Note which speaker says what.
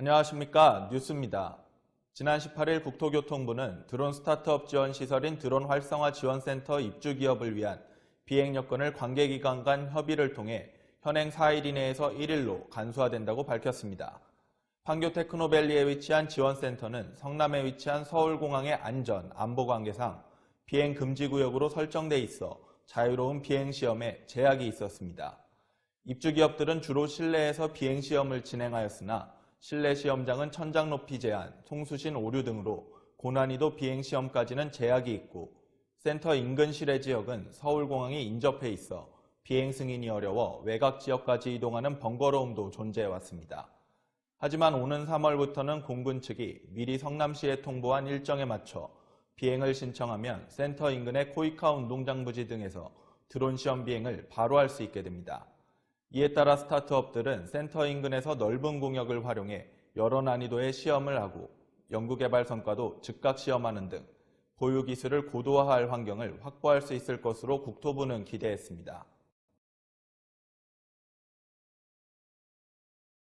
Speaker 1: 안녕하십니까. 뉴스입니다. 지난 18일 국토교통부는 드론 스타트업 지원 시설인 드론 활성화 지원센터 입주 기업을 위한 비행 여건을 관계기관 간 협의를 통해 현행 4일 이내에서 1일로 간소화된다고 밝혔습니다. 판교 테크노밸리에 위치한 지원센터는 성남에 위치한 서울공항의 안전, 안보 관계상 비행 금지 구역으로 설정돼 있어 자유로운 비행 시험에 제약이 있었습니다. 입주 기업들은 주로 실내에서 비행 시험을 진행하였으나 실내 시험장은 천장 높이 제한, 송수신 오류 등으로 고난이도 비행 시험까지는 제약이 있고 센터 인근 실외 지역은 서울공항이 인접해 있어 비행 승인이 어려워 외곽 지역까지 이동하는 번거로움도 존재해 왔습니다. 하지만 오는 3월부터는 공군 측이 미리 성남시에 통보한 일정에 맞춰 비행을 신청하면 센터 인근의 코이카 운동장 부지 등에서 드론 시험 비행을 바로 할 수 있게 됩니다. 이에 따라 스타트업들은 센터 인근에서 넓은 공역을 활용해 여러 난이도의 시험을 하고 연구개발 성과도 즉각 시험하는 등 보유 기술을 고도화할 환경을 확보할 수 있을 것으로 국토부는 기대했습니다.